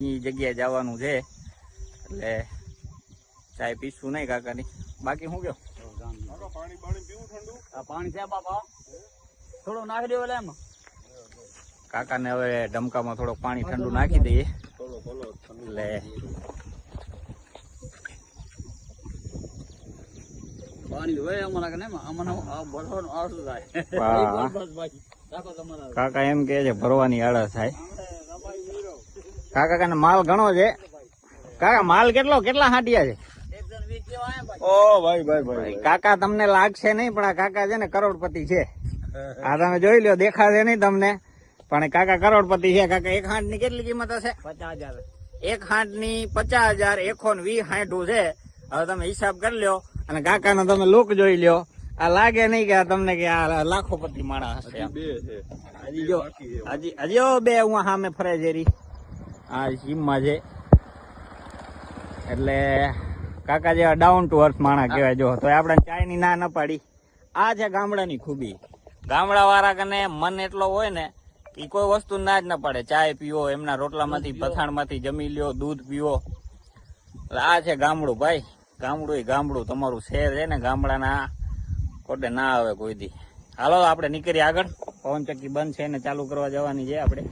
ની જગ્યાએ જવાનું છે. એટલે ચાય પીશું નહીં કાકાની. બાકી શું કયો પાણી છે બાપા. થોડું નાખી દેવો એમ. કાકાને હવે ઢમકામાં થોડોક પાણી ઠંડુ નાખી દઈએ. એટલે પાણી હોય અમારા કે અમને ભરવાનું થાય. કાકા એમ કે છે ભરવાની આળસ થાય. કાકા કાને માલ ઘણો છે. કાકા માલ કેટલો કેટલા હાંટિયા છે? ઓ ભાઈ ભાઈ ભાઈ, કાકા તમને લાગશે નહીં પણ આ કાકા છે ને કરોડપતિ છે. આ તમે જોઈ લ્યો દેખાશે નહીં તમને. પણ કાકા કરોડપતિ છે. કાકા એક હાંટની કેટલી કિંમત હશે? પચાસ હજાર. એક હાંટની પચાસ હજાર એકો ને વી હાંઠું છે. હવે તમે હિસાબ કરી લ્યો અને કાકાનો તમે લુક જોઈ લ્યો. આ લાગે નહીં કે આ તમને કે આ લાખોપતિ માણસ હશે. હજી હજી બે હું સામે ફરે છે રી આ જીમમાં છે. એટલે કાકા જેવા ડાઉન ટુ અર્થ માણા કહેવાય જો તો આપણે ચાયની ના ન પાડી. આ છે ગામડાની ખૂબી. ગામડા વાળા કને મન એટલો હોય ને એ કોઈ વસ્તુ ના જ ન પડે. ચાય પીવો એમના રોટલામાંથી પથાણમાંથી જમી લ્યો દૂધ પીવો. એટલે આ છે ગામડું ભાઈ. ગામડું એ ગામડું તમારું શહેર છે ને ગામડાના કોટે ના આવે કોઈ દી. હાલો આપણે નીકળીએ આગળ. પવન ચક્કી બંધ છે ને ચાલુ કરવા જવાની છે આપણે.